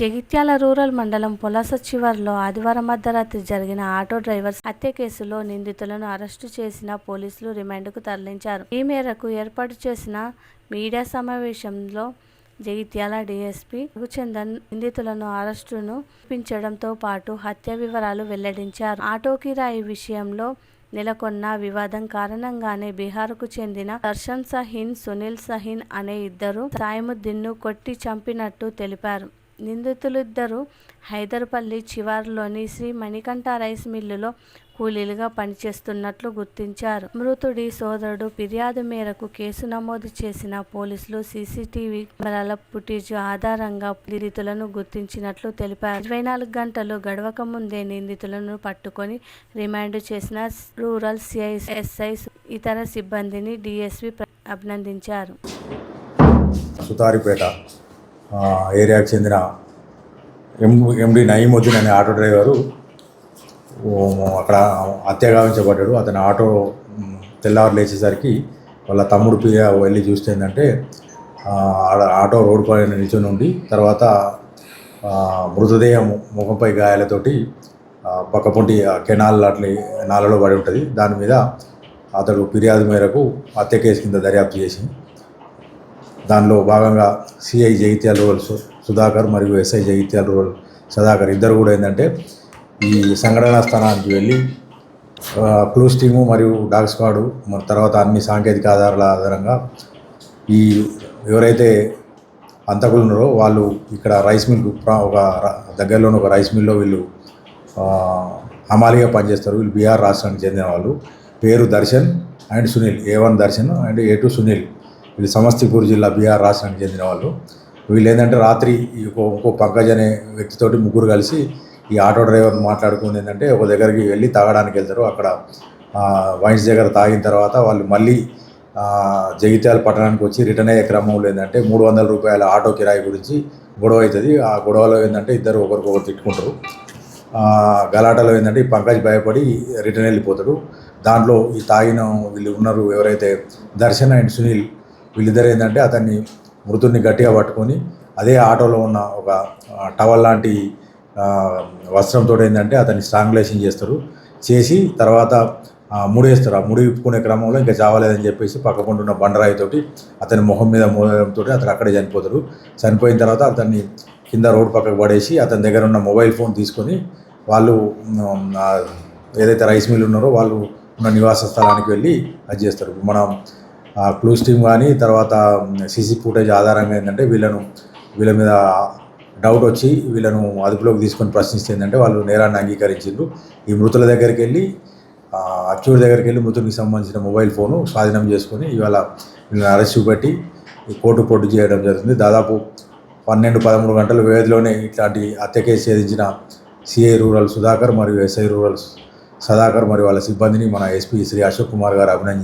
Jagtial rural మండలం పొలస చివర్లో ఆదివారం అర్ధరాత్రి జరిగిన ఆటో డ్రైవర్ హత్య కేసులో నిందితులను అరెస్టు చేసిన పోలీసులు రిమాండ్కు తరలించారు. ఈ మేరకు ఏర్పాటు చేసిన మీడియా సమావేశంలో జగిత్యాల డీఎస్పీ రఘుచందన్ నిందితులను అరెస్టును చూపించడంతో పాటు హత్య వివరాలు వెల్లడించారు. ఆటో కిరాయి విషయంలో నెలకొన్న వివాదం కారణంగానే బీహార్కు చెందిన దర్శన్ సహీన్ సునీల్ సహీన్ అనే ఇద్దరు సాయిముద్దీన్ను కొట్టి చంపినట్టు తెలిపారు. నిందితులిద్దరూ హైదర్పల్లి శివారులోని శ్రీ మణికంఠ రైస్ మిల్లులో కూలీలుగా పనిచేస్తున్నట్లు గుర్తించారు. మృతుడి సోదరుడు ఫిర్యాదు మేరకు కేసు నమోదు చేసిన పోలీసులు సీసీటీవీ కెమెరాల ఫుటేజ్ ఆధారంగా నిందితులను గుర్తించినట్లు తెలిపారు. ఇరవై నాలుగు గంటలు గడవక ముందే నిందితులను పట్టుకొని రిమాండ్ చేసిన రూరల్ సిఐ ఎస్ఐ ఇతర సిబ్బందిని డీఎస్పీ అభినందించారు. సుతారిపేట ఏరియాకు చెందిన ఎం ఎండి నయీముద్దీన్ అనే ఆటో డ్రైవరు అక్కడ హత్య గావించబడ్డాడు అతని ఆటో తెల్లవారు లేచేసరికి వాళ్ళ తమ్ముడు పియ వెళ్ళి చూస్తే ఏంటంటే ఆడ ఆటో రోడ్డు పైన నిల్చొని ఉండి తర్వాత మృతదేహం ముఖంపై గాయాలతోటి ఆ, పక్కపొంటి కెనాల్ అట్లా నాలలో పడి ఉంటుంది. దాని మీద అతడు ఫిర్యాదు మేరకు హత్య కేసు కింద దర్యాప్తు చేసి దానిలో భాగంగా సిఐ జగిత్యాల రూరల్ సుధాకర్ మరియు ఎస్ఐ జగిత్యాల రూరల్ సుధాకర్ ఇద్దరు కూడా ఏంటంటే ఈ సంఘటనా స్థానానికి వెళ్ళి క్లూస్ టీము మరియు డాగ్ స్క్వాడు మరి తర్వాత అన్ని సాంకేతిక ఆధారాల ఆధారంగా ఈ ఎవరైతే అంతకులు ఉన్నారో వాళ్ళు ఇక్కడ రైస్ మిల్ ఒక దగ్గరలోని ఒక రైస్ మిల్లో వీళ్ళు హమాలిగా పనిచేస్తారు. వీళ్ళు బీహార్ రాష్ట్రానికి చెందిన వాళ్ళు. పేరు Darshan and Sunil. A one Darshan and A two Sunil. వీళ్ళు సమస్తిపూర్ జిల్లా బీహార్ రాష్ట్రానికి చెందిన వాళ్ళు. వీళ్ళు ఏంటంటే రాత్రి ఇంకో ఇంకో పంకజ్ అనే వ్యక్తితోటి ముగ్గురు కలిసి ఈ ఆటో డ్రైవర్ మాట్లాడుకుంది. ఏంటంటే ఒక దగ్గరికి వెళ్ళి తాగడానికి వెళ్తారు. అక్కడ వైన్స్ దగ్గర తాగిన తర్వాత వాళ్ళు మళ్ళీ జగిత్యాల పట్టణానికి వచ్చి రిటర్న్ అయ్యే క్రమంలో ఏంటంటే మూడు వందల రూపాయల ఆటో కిరాయి గురించి గొడవ అవుతుంది. ఆ గొడవలో ఏంటంటే ఇద్దరు ఒకరికొకరు తిట్టుకుంటారు. గలాటలో ఏంటంటే ఈ పంకజ్ భయపడి రిటర్న్ వెళ్ళిపోతాడు. దాంట్లో ఈ తాగిన వీళ్ళు ఉన్నారు ఎవరైతే దర్శన్ అండ్ సునీల్ వీళ్ళిద్దరు ఏంటంటే అతన్ని మృతుడిని గట్టిగా పట్టుకొని అదే ఆటోలో ఉన్న ఒక టవల్ లాంటి వస్త్రంతో ఏంటంటే అతన్ని స్ట్రాంగులేషన్ చేస్తారు. చేసి తర్వాత ముడేస్తారు ఆ ముడి విప్పుకునే క్రమంలో ఇంకా చావలేదని చెప్పేసి పక్కకుంటున్న బండరాయితోటి అతని మొహం మీద మూడంతో అతను అక్కడే చనిపోతారు చనిపోయిన తర్వాత అతన్ని కింద రోడ్డు పక్కకు పడేసి అతని దగ్గర ఉన్న మొబైల్ ఫోన్ తీసుకొని వాళ్ళు ఏదైతే రైస్ మిల్ ఉన్నారో వాళ్ళు ఉన్న నివాస స్థలానికి వెళ్ళి అది చేస్తారు. మనం క్లూస్ టీమ్ కానీ తర్వాత సీసీ ఫుటేజ్ ఆధారంగా ఏంటంటే వీళ్ళను వీళ్ళ మీద డౌట్ వచ్చి వీళ్ళను అదుపులోకి తీసుకొని ప్రశ్నిస్తే ఏంటంటే వాళ్ళు నేరాన్ని అంగీకరించారు ఈ మృతుల దగ్గరికి వెళ్ళి అక్యూర్ దగ్గరికి వెళ్ళి మృతుడికి సంబంధించిన మొబైల్ ఫోను స్వాధీనం చేసుకొని ఇవాళ వీళ్ళని అరెస్ట్ పెట్టి ఈ కోర్టు పొట్టు చేయడం జరుగుతుంది. దాదాపు పన్నెండు పదమూడు గంటల వ్యవధిలోనే ఇట్లాంటి హత్య కేసు ఛేదించిన సిఐ రూరల్ సుధాకర్ మరియు ఎస్ఐ రూరల్ సదాకర్ మరియు వాళ్ళ సిబ్బందిని మన ఎస్పీ శ్రీ అశోక్ కుమార్ గారు అభినందించారు.